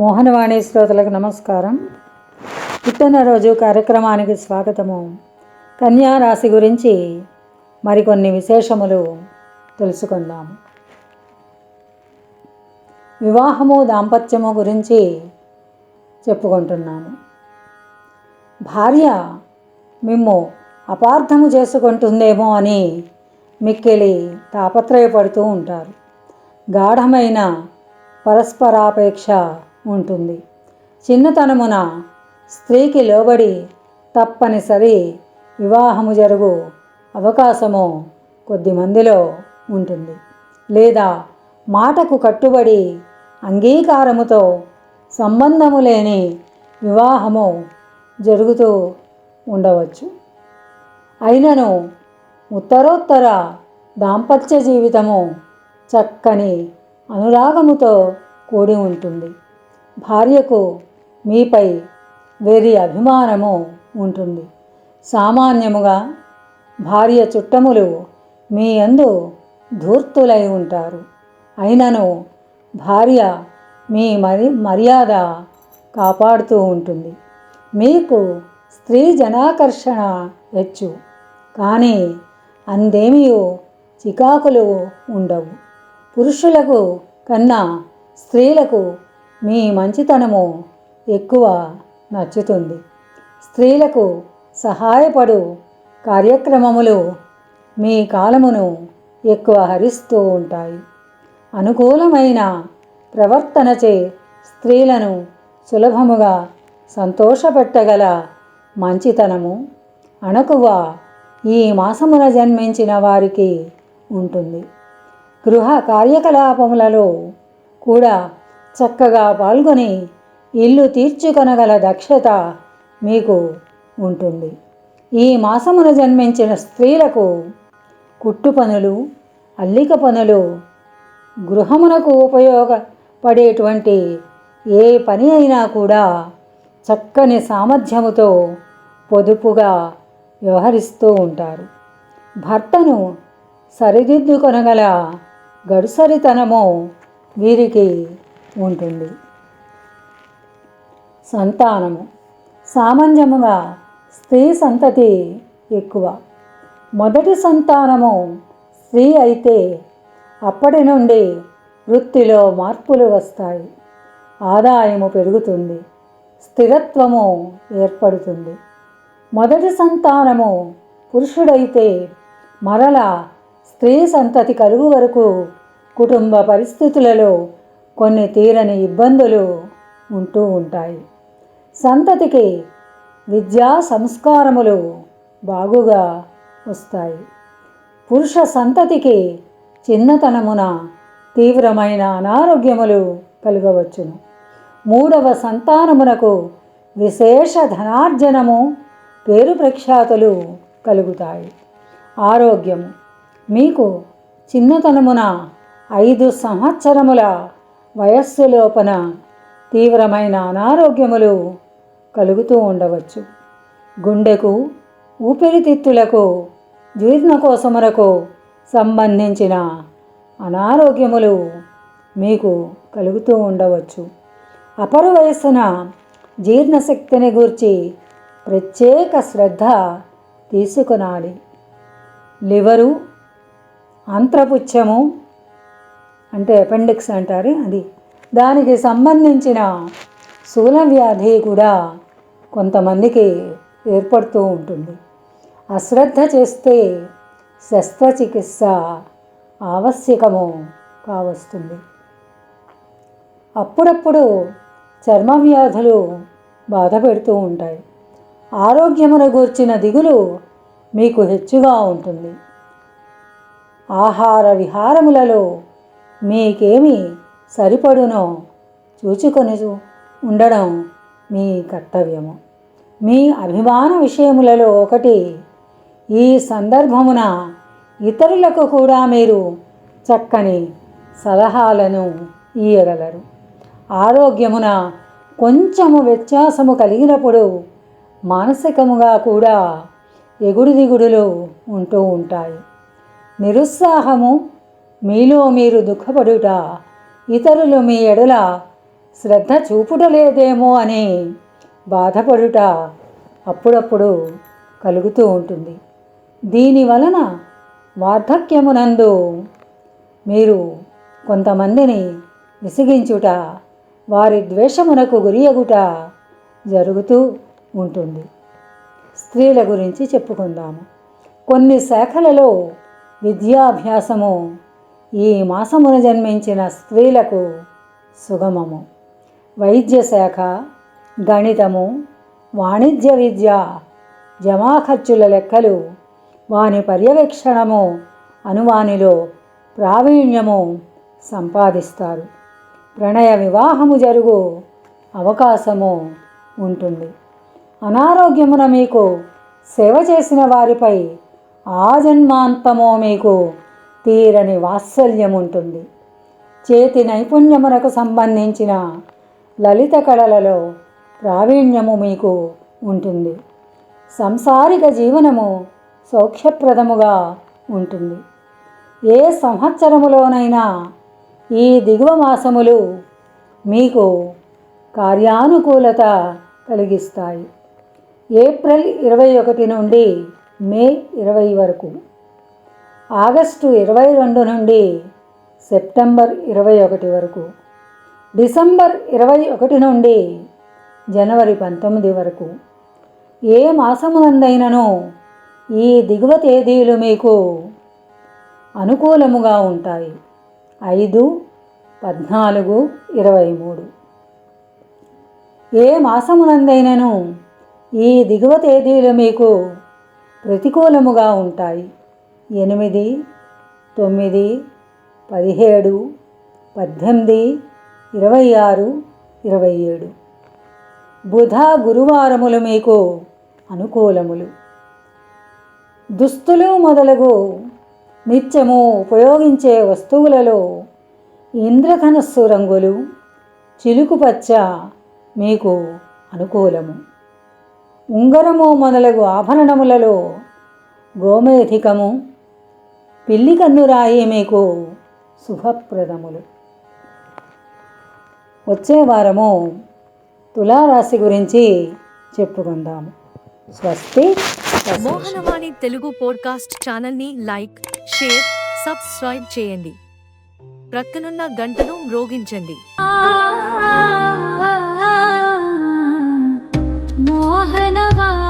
మోహనవాణి శ్రోతలకు నమస్కారం. పుట్టినరోజు కార్యక్రమానికి స్వాగతము. కన్యా రాశి గురించి మరికొన్ని విశేషములు తెలుసుకుందాం. వివాహము దాంపత్యము గురించి చెప్పుకుంటున్నాము. భార్య మిమ్ము అపార్థము చేసుకుంటుందేమో అని మిక్కిలి తాపత్రయపడుతూ ఉంటారు. గాఢమైన పరస్పరాపేక్ష ఉంటుంది. చిన్నతనమున స్త్రీకి లోబడి తప్పనిసరి వివాహము జరుగు అవకాశము కొద్దిమందిలో ఉంటుంది. లేదా మాటకు కట్టుబడి అంగీకారముతో సంబంధము లేని వివాహము జరుగుతూ ఉండవచ్చు. అయినను ఉత్తరోత్తర దాంపత్య జీవితము చక్కని అనురాగముతో కూడి ఉంటుంది. భార్యకు మీపై వెరి అభిమానము ఉంటుంది. సామాన్యముగా భార్య చుట్టములు మీ అందు ధూర్తులై ఉంటారు. అయినను భార్య మీ మరి మర్యాద కాపాడుతూ ఉంటుంది. మీకు స్త్రీ జనాకర్షణ హెచ్చు కానీ అందేమీ చికాకులు ఉండవు. పురుషులకు కన్నా స్త్రీలకు మీ మంచితనము ఎక్కువ నచ్చుతుంది. స్త్రీలకు సహాయపడు కార్యక్రమములు మీ కాలమును ఎక్కువ హరిస్తూ ఉంటాయి. అనుకూలమైన ప్రవర్తనచే స్త్రీలను సులభముగా సంతోషపెట్టగల మంచితనము అణకువ ఈ మాసమున జన్మించిన వారికి ఉంటుంది. గృహ కార్యకలాపములలో కూడా చక్కగా పాల్గొని ఇల్లు తీర్చుకొనగల దక్షత మీకు ఉంటుంది. ఈ మాసమున జన్మించిన స్త్రీలకు కుట్టు పనులు అల్లిక పనులు గృహమునకు ఉపయోగపడేటువంటి ఏ పని అయినా కూడా చక్కని సామర్థ్యముతో పొదుపుగా వ్యవహరిస్తూ ఉంటారు. భర్తను సరిదిద్దుకొనగల గడుసరితనము వీరికి ఉంటుంది. సంతానము. సామాన్యముగా స్త్రీ సంతతి ఎక్కువ. మొదటి సంతానము స్త్రీ అయితే అప్పటి నుండి వృత్తిలో మార్పులు వస్తాయి. ఆదాయము పెరుగుతుంది. స్థిరత్వము ఏర్పడుతుంది. మొదటి సంతానము పురుషుడైతే మరల స్త్రీ సంతతి కలుగు వరకు కుటుంబ పరిస్థితులలో కొన్ని తీరని ఇబ్బందులు ఉంటూ ఉంటాయి. సంతతికి విద్యా సంస్కారములు బాగుగా వస్తాయి. పురుష సంతతికి చిన్నతనమున తీవ్రమైన అనారోగ్యములు కలగవచ్చును. మూడవ సంతానమునకు విశేష ధనార్జనము పేరు ప్రఖ్యాతులు కలుగుతాయి. ఆరోగ్యము మీకు చిన్నతనమున ఐదు సంవత్సరముల వయస్సు లోపన తీవ్రమైన అనారోగ్యములు కలుగుతూ ఉండవచ్చు. గుండెకు ఊపిరితిత్తులకు జీర్ణకోశములకు సంబంధించిన అనారోగ్యములు మీకు కలుగుతూ ఉండవచ్చు. అపర వయస్సున జీర్ణశక్తిని గూర్చి ప్రత్యేక శ్రద్ధ తీసుకునాలి. లివరు అంత్రపుచ్చము అంటే అపెండిక్స్ అంటారు అది. దానికి సంబంధించిన స్థూల వ్యాధి కూడా కొంతమందికి ఏర్పడుతూ ఉంటుంది. అశ్రద్ధ చేస్తే శస్త్రచికిత్స ఆవశ్యకము కావస్తుంది. అప్పుడప్పుడు చర్మ వ్యాధులు బాధ పెడుతూ ఉంటాయి. ఆరోగ్యమును గూర్చిన దిగులు మీకు హెచ్చుగా ఉంటుంది. ఆహార విహారములలో మీకేమి సరిపడునో చూచుకొని ఉండడం మీ కర్తవ్యము. మీ అభిమాన విషయములలో ఒకటి. ఈ సందర్భమున ఇతరులకు కూడా మీరు చక్కని సలహాలను ఇయ్యగలరు. ఆరోగ్యమున కొంచెము వ్యత్యాసము కలిగినప్పుడు మానసికముగా కూడా ఎగుడు దిగుడులు ఉంటూ ఉంటాయి. నిరుత్సాహము మీలో మీరు దుఃఖపడుట ఇతరులు మీ ఎడల శ్రద్ధ చూపుటలేదేమో అని బాధపడుట అప్పుడప్పుడు కలుగుతూ ఉంటుంది. దీని వలన వార్ధక్యమునందు మీరు కొంతమందిని విసిగించుట వారి ద్వేషమునకు గురియగుట జరుగుతూ ఉంటుంది. స్త్రీల గురించి చెప్పుకుందాము. కొన్ని శాఖలలో విద్యాభ్యాసము ఈ మాసమున జన్మించిన స్త్రీలకు సుగమము. వైద్య శాఖ గణితము వాణిజ్య విద్య జమా ఖర్చుల లెక్కలు వాని పర్యవేక్షణము అనువానిలో ప్రావీణ్యము సంపాదిస్తారు. ప్రణయ వివాహము జరుగు అవకాశము ఉంటుంది. అనారోగ్యమున మీకు సేవ చేసిన వారిపై ఆజన్మాంతమో మీకు తీరని వాత్సల్యం ఉంటుంది చేతి నైపుణ్యమునకు సంబంధించిన లలిత కళలలో ప్రావీణ్యము మీకు ఉంటుంది. సంసారిక జీవనము సౌఖ్యప్రదముగా ఉంటుంది. ఏ సంవత్సరములోనైనా ఈ దిగువ మాసములు మీకు కార్యానుకూలత కలిగిస్తాయి. ఏప్రిల్ ఇరవై ఒకటి నుండి మే ఇరవై వరకు. ఆగస్టు ఇరవై రెండు నుండి సెప్టెంబర్ ఇరవై ఒకటి వరకు డిసెంబర్ ఇరవై ఒకటి నుండి జనవరి పంతొమ్మిది వరకు. ఏ మాసమునందైనను ఈ దిగువ తేదీలు మీకు అనుకూలముగా ఉంటాయి. ఐదు పద్నాలుగు ఇరవై మూడు. ఏ మాసమునందైనను ఈ దిగువ తేదీలు మీకు ప్రతికూలముగా ఉంటాయి. ఎనిమిది తొమ్మిది పదిహేడు పద్దెనిమిది ఇరవై ఆరు ఇరవై ఏడు బుధ గురువారములు మీకు అనుకూలములు. దుస్తులు మొదలగు నిత్యము ఉపయోగించే వస్తువులలో ఇంద్రధనస్సు రంగులు చిలుకుపచ్చ మీకు అనుకూలము. ఉంగరము మొదలగు ఆభరణములలో గోమేధికము పిల్లి కన్నురాయి మీకు శుభప్రదములు. వచ్చే వారము తులారాశి గురించి చెప్పుకుందాము. స్వస్తి. మోహనవాణి తెలుగు పోడ్కాస్ట్ ఛానల్ని లైక్ షేర్ సబ్స్క్రైబ్ చేయండి. ప్రక్కనున్న గంటను మ్రోగించండి. మోహనవా